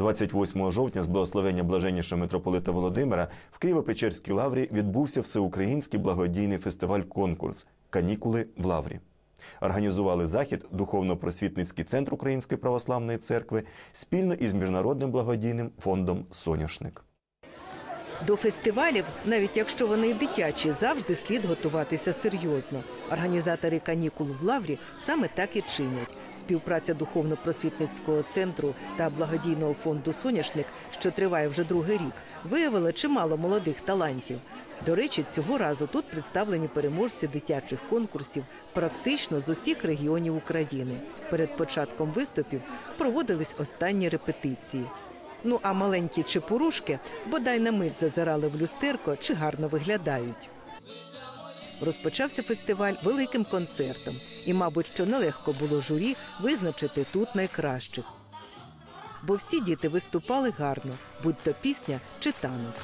28 жовтня з благословення блаженнішого митрополита Володимира в Києво-Печерській лаврі відбувся всеукраїнський благодійний фестиваль-конкурс Канікули в лаврі. Організували захід духовно-просвітницький центр Української православної церкви спільно із міжнародним благодійним фондом Соняшник. До фестивалів, навіть якщо вони й дитячі, завжди слід готуватися серйозно. Організатори канікул в Лаврі саме так і чинять. Співпраця духовно-просвітницького центру та благодійного фонду Соняшник, що триває вже другий рік, виявила чимало молодих талантів. До речі, цього разу тут представлені переможці дитячих конкурсів практично з усіх регіонів України. Перед початком виступів проводились останні репетиції. Ну а маленькі чепурушки бодай на мить зазирали в люстерко чи гарно виглядають. Розпочався фестиваль великим концертом, і, мабуть, що нелегко було журі визначити тут найкращих. Бо всі діти виступали гарно, будь то пісня чи танок.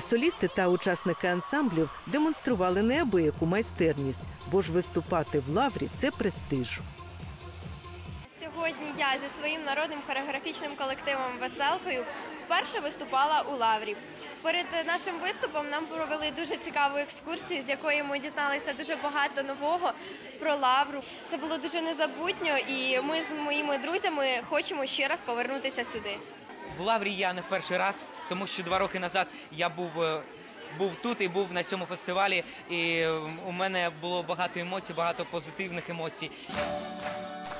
Солісти та учасники ансамблів демонстрували неабияку майстерність, бо ж виступати в лаврі це престиж. Сьогодні я зі своїм народним хореографічним колективом Веселкою вперше виступала у Лаврі. Перед нашим виступом нам провели дуже цікаву екскурсію, з якої ми дізналися дуже багато нового про Лавру. Це було дуже незабутньо, і ми з моїми друзями хочемо ще раз повернутися сюди. В Лаврі я не в перший раз, тому що два роки назад я був. е, Був тут і був на цьому фестивалі, і у мене було багато емоцій, багато позитивних емоцій.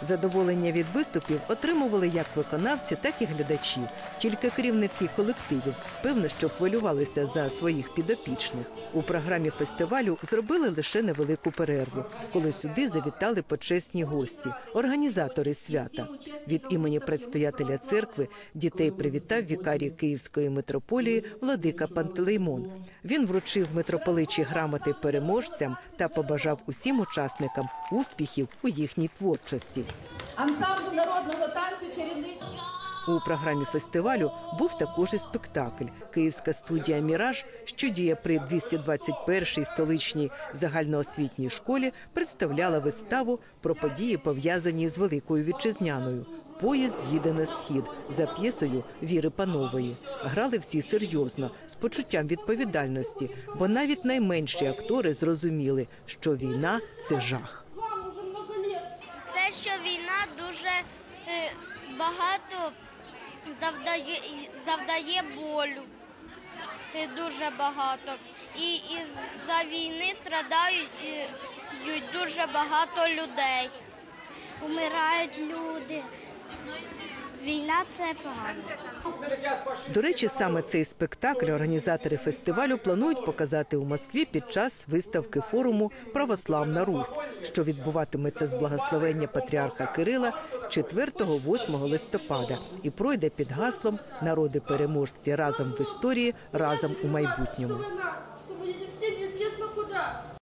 Задоволення від виступів отримували як виконавці, так і глядачі. Тільки керівники колективів певно, що хвилювалися за своїх підопічних. У програмі фестивалю зробили лише невелику перерву, коли сюди завітали почесні гості, організатори свята. Від імені предстоятеля церкви дітей привітав вікарій Київської митрополії Владика Пантелеймон. Він вручив митрополичі грамоти переможцям та побажав усім учасникам успіхів у їхній творчості. Ансамбль народного танцю чарівничий. У програмі фестивалю був також і спектакль. Київська студія Міраж, що діє при 221-й столичній загальноосвітній школі, представляла виставу про події, пов'язані з великою вітчизняною. Поїзд їде на схід за п'єсою Віри Панової. Грали всі серйозно, з почуттям відповідальності, бо навіть найменші актори зрозуміли, що війна це жах. те, що війна дуже е, багато завдає, завдає болю. і Дуже багато. І із-за війни страдають дуже багато людей. Умирають люди. Війна це погано. До речі, саме цей спектакль організатори фестивалю планують показати у Москві під час виставки форуму Православна Русь, що відбуватиметься з благословення патріарха Кирила 4-8 листопада і пройде під гаслом Народи переможці разом в історії, разом у майбутньому.